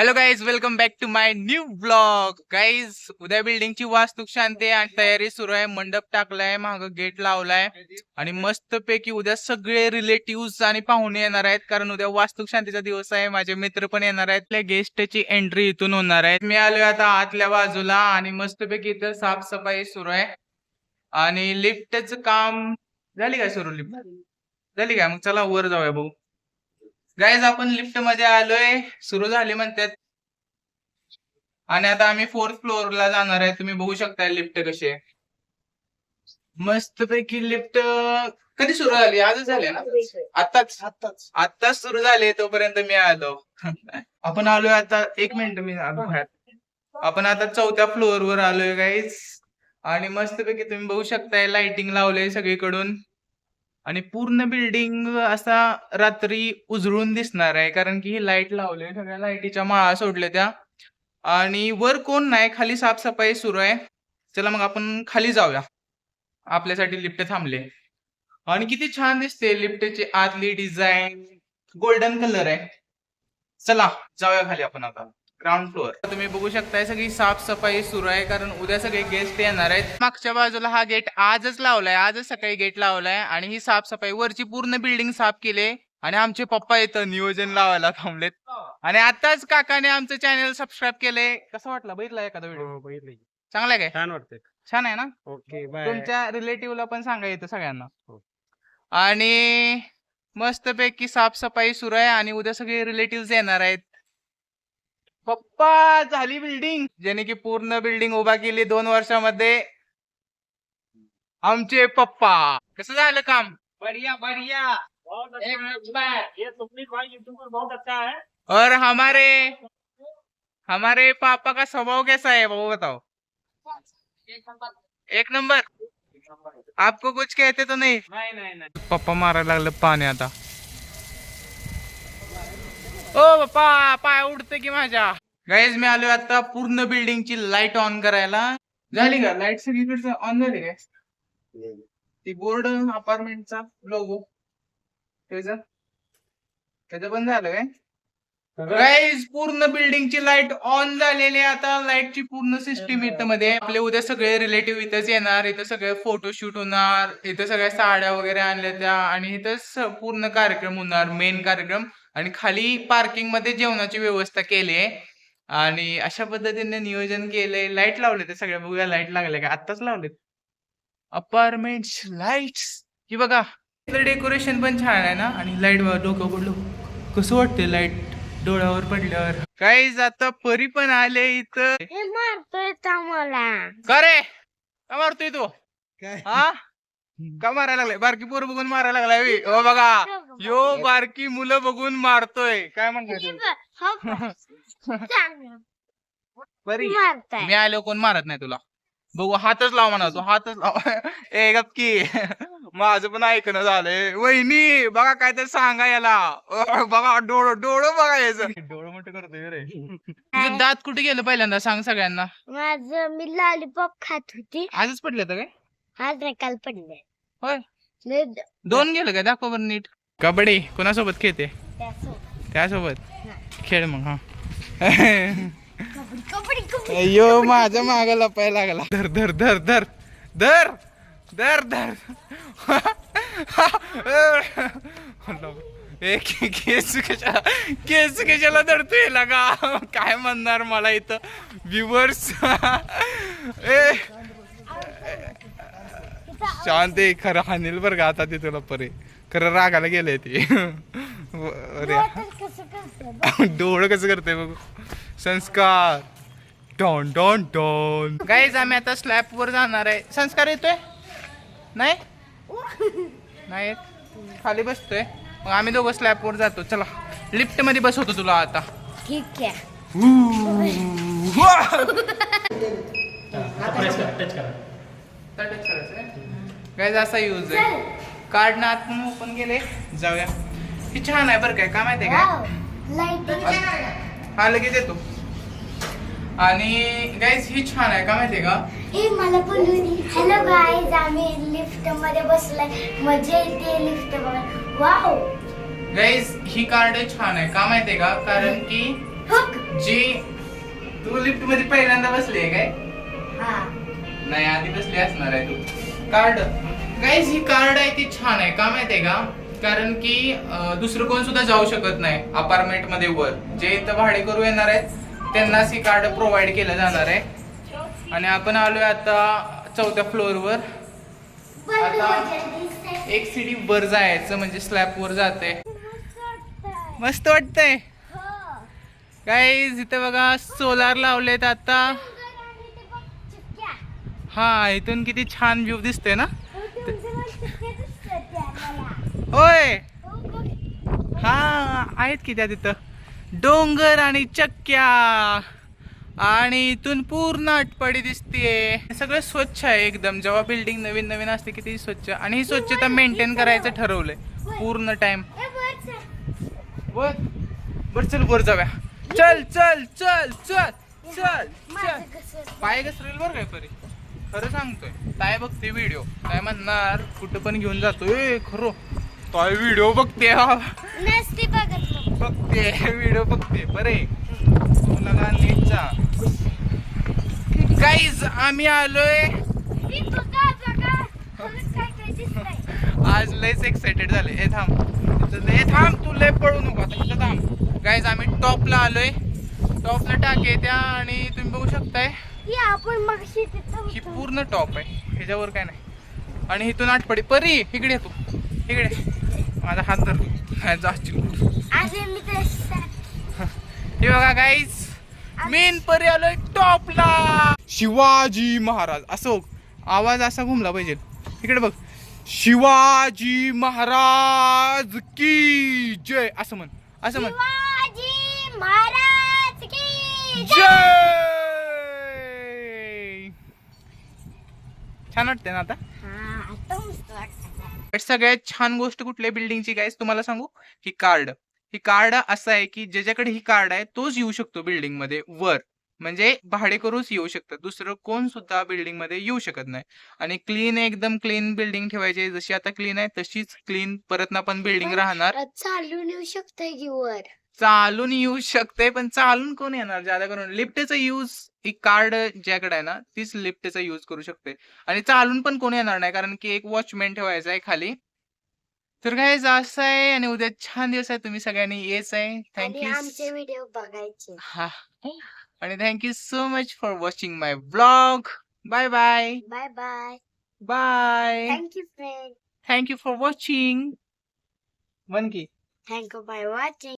Hello guys welcome back to my new blog guys उद्या बिल्डिंगची वास्तुक शांती आहे आणि तयारी सुरू आहे. मंडप टाकलाय माग गेट लावलाय. आणि मस्त पैकी उद्या सगळे रिलेटिव्ह आणि पाहुणे येणार आहेत. कारण उद्या वास्तुक शांतीचा दिवस आहे. माझे मित्र पण येणार आहेत. त्या गेस्टची एंट्री इथून होणार आहे. मी आलोय आता आतल्या बाजूला आणि मस्त पैकी इथं साफसफाई सुरू आहे. आणि लिफ्टच काम झाली काय सुरू? लिफ्ट झाली काय मग चला वर जाऊया भाऊ गाईज आपण लिफ्टमध्ये आलोय. सुरू झाली म्हणतात. आणि आता आम्ही फोर्थ फ्लोअरला जाणार आहे. तुम्ही बघू शकता लिफ्ट कशी आहे. मस्त पैकी लिफ्ट कधी सुरू झाली? आजच झाली ना? आताच आताच आताच सुरू झाले तोपर्यंत मी आलो. आपण आलोय आता एक मिनिट मी आलो. आपण आता चौथ्या फ्लोअर वर आलोय गाईज आणि मस्त पैकी तुम्ही बघू शकताय लाइटिंग लावलंय सगळीकडून. आणि पूर्ण बिल्डिंग असा रात्री उजळून दिसणार आहे कारण की ही लाइट लावले सगळ्या लाईटीच्या माळा सोडल्या त्या. आणि वर कोण नाही खाली साफसफाई सुरू आहे. चला मग आपण खाली जाऊया. आपल्यासाठी लिफ्ट थांबले आणि किती छान दिसते लिफ्टची आतली डिझाईन गोल्डन कलर आहे. चला जाऊया खाली आपण आता. ग्राउंड फ्लोअर तुम्ही बघू शकताय सगळी साफसफाई सुरू आहे कारण उद्या सगळे गेस्ट येणार आहेत. मागच्या बाजूला हा गेट आजच लावलाय आजच सकाळी गेट लावलाय आणि ही साफसफाई वरची पूर्ण बिल्डिंग साफ केली आणि आमचे पप्पा इथं नियोजन लावायला थांबलेत. आणि आताच काकाने आमचं चॅनल सबस्क्राईब केलंय. कसं वाटलं? बघितलं एखादा व्हिडिओ हो, बघितलं. चांगला आहे काय? छान वाटतंय. छान आहे ना? ओके बाय तुमच्या रिलेटिव्हला पण सांगा येतं सगळ्यांना. हो. आणि मस्तपैकी साफसफाई सुरू आहे आणि उद्या सगळे रिलेटिव्ह येणार आहेत. पप्पा झाली बिल्डिंग ज्याने की पूर्ण बिल्डिंग उभा केली दोन वर्षामध्ये. आमचे पप्पा. कसं झालं काम? बढ़िया बढ़िया. एक नंबर ये तुमने कहा यूट्यूब बहुत अच्छा है। और हमारे हमारे पापा का स्वभाव कैसा है वो बताओ। एक नंबर आपको कुछ कहते तो नहीं? नहीं नहीं नहीं। पप्पा मारायला लागलं पाणी आता। ओ पप्पा पाय उडते की माझ्या. गाईज मी आलोय आता पूर्ण बिल्डिंगची लाइट ऑन करायला. झाली का? लाइट सगळीकडे ऑन झाली काय ती बोर्ड अपार्टमेंटचा लोगो त्याचा त्याचं पण झालं काय? गाईज पूर्ण बिल्डिंगची लाइट ऑन झालेली आहे आता. लाईटची पूर्ण सिस्टीम इथं मध्ये आपले उद्या सगळे रिलेटिव्ह इथंच येणार. इथं सगळे फोटोशूट होणार. इथं सगळ्या साड्या वगैरे आणल्या त्या. आणि इथं स- पूर्ण कार्यक्रम होणार. मेन कार्यक्रम. आणि खाली पार्किंगमध्ये जेवणाची व्यवस्था केली आहे. आणि अशा पद्धतीने नियोजन केलंय. लाइट लावले ते सगळ्या. बघूया लाइट लागले का? आत्ताच लावलेत. अपार्टमेंट लाईट्स ही बघा. डेकोरेशन पण छान आहे ना? आणि लाइट डोकं पडलं कसं वाटतंय लाइट डोळ्यावर पडल्यावर. काही आता परी पण आले इथं. हे मारतोय मला. का रे? का मारतोय तू? काय? हा? का मारायला लागलाय? बारकी पोरं बघून मारायला लागलाय बे. हो बघा. यो बारकी मुलं बघून मारतोय. काय म्हणतोय परी मारताय. मी आलो कोण मारत नाही तुला? बघू हातच लाव म्हणा तू हातच लाव. ए गपकी. माझं पण ऐकणं झालंय. वहिनी बघा काय तर सांगा याला. अ, बघा डोळ डोळं बघा याचं. डोळं मोठं करतोय रे. तुझं दात कुठे गेलं पहिल्यांदा? सांग सगळ्यांना. माझ मी लॉलीपॉप खात होती. आजच पडलं तर काय? आज नाही काल पडले. होय. दोन गेलं काय दाखव बरं नीट. कबड्डी कोणासोबत खेळते? त्यासोबत. त्यासोबत? खेळ मग हा. कबड्डी कबड्डी कबड्डी अयो माझ्या माग लपायला लागला. धर धर धर धर. धर धर धर. के- केस कशाला केस कशाला धरतोय? लगा. काय म्हणणार मला इथं? व्ह्युअर्स ए शांत आहे खरं हानील बरं का आता ते तुला परे खरं रागाला गेलंय ते. अरे तर कसं करते डोळं कसं करते बघ. संस्कार. Don don don. गाईज आम्ही आता स्लॅब वर जाणार आहे. संस्कार येतोय? नाही? नाही येत? खाली बसतोय. मग आम्ही दोघं स्लॅब वर जातो. चला लिफ्टमध्ये बसवतो तुला आता. ठीक आहे. गाईज असा यूज आहे. कार्ड ना आत ओपन केले. जाऊया. ही छान आहे बरं काय. काय माहितीये काय? लाइट हा लगेच येतो. आणि गाईज ही छान आहे. का माहितीये का? हे मला पण हॅलो गाईज आम्ही लिफ्टमध्ये बसलाय. मजा येते लिफ्ट वाव गाईज ही कार्ड छान आहे. का माहितीये का? कारण की हक जी तू लिफ्टमध्ये पहिल्यांदा बसली आहे काय? हा. नाही आधी कसली असणार आहे तू. कार्ड गाईज ही कार्ड आहे ती छान आहे. का माहितीये का? कारण की दुसरं कोण सुद्धा जाऊ शकत नाही अपार्टमेंटमध्ये वर. जे इथं भाडे करू येणार आहेत त्यांनाच ही कार्ड प्रोव्हाइड केलं जाणार आहे. आणि आपण आलोय आता चौथ्या फ्लोअरवर आता-. एक सीडी वर जायचं म्हणजे स्लॅब वर जाते मस्त वाटतंय. मस्त वाटतंय. हो. गाईज इथं बघा सोलार लावलेत आता. हा इथून किती छान व्ह्यू दिसते ना? हो. होय. हो. हा आहेत की त्या तिथं? डोंगर आणि चक्क्या. आणि इथून पूर्ण आटपाडी दिसतेय. सगळं स्वच्छ आहे एकदम. जेव्हा बिल्डिंग नवीन नवीन असते किती स्वच्छ. आणि ही स्वच्छता मेंटेन करायचं ठरवलंय. पूर्ण टाइम वर बर चल वर जाऊया. चल चल चल चल चल. चल पाय घसरेल बर काय परी? खरं सांगतोय काय बघते व्हिडिओ काय म्हणणार? कुठं पण घेऊन जातोय. खरो. काय व्हिडिओ बघते हा? नसती बघत मग. बघते व्हिडिओ बघते. बरे. लगा नीटचा. गाईज आम्ही आलोय. मी बघा, बघा. खरंच काय काय दिसतंय. आज लयच एक्साइटेड झाले. ए थांब. इथं- ए थांब तू लय पळू नको. आता इथं थांब. गाईज आम्ही टॉपला आलोय. टॉपला टाके त्या आणि तुम्ही बघू शकताय. ही आपण ही. पूर्ण टॉप आहे. ह्याच्यावर काय नाही. आणि इथून आठपडी. परी इकडे तू. इकडे माझा हात धर. हे बघा गाईज मेन परी आलोय टॉपला. शिवाजी महाराज. असं. आवाज असा घुमला पाहिजे. इकडे बघ. शिवाजी महाराज की जय. असं म्हण. असं म्हण. महाराज की. जय! छान वाटते ना आता? सगळ्यात छान गोष्ट कुठल्या बिल्डिंगची गाईज तुम्हाला सांगू? ही कार्ड ही कार्ड असं आहे की ज्याच्याकडे ही कार्ड आहे तोच येऊ शकतो बिल्डिंगमध्ये वर. म्हणजे भाडेकरूच येऊ शकतात दुसरं कोण सुद्धा बिल्डिंगमध्ये येऊ शकत नाही. आणि क्लीन एकदम क्लीन बिल्डिंग ठेवायची. जशी आता क्लीन आहे तशीच क्लीन परत ना पण बिल्डिंग राहणार. चालून येऊ शकतंय की वर? चालून येऊ शकते पण चालून कोण येणार? जादा करून लिफ्टचा यूज एक कार्ड ज्याकडे आहे ना तीच लिफ्टचा यूज करू शकते. आणि चालून पण कोण येणार नाही कारण की एक वॉचमॅन ठेवायचा आहे खाली. तर काय असं आहे आणि उद्या छान दिवस आहे. तुम्ही सगळ्यांनी येच आहे. आमचे थँक्यू व्हिडिओ बघायचे. हा. आणि thank you so much for watching my blog bye bye bye bye bye thank you friend thank you for watching one की थँक्यू बाय वॉचिंग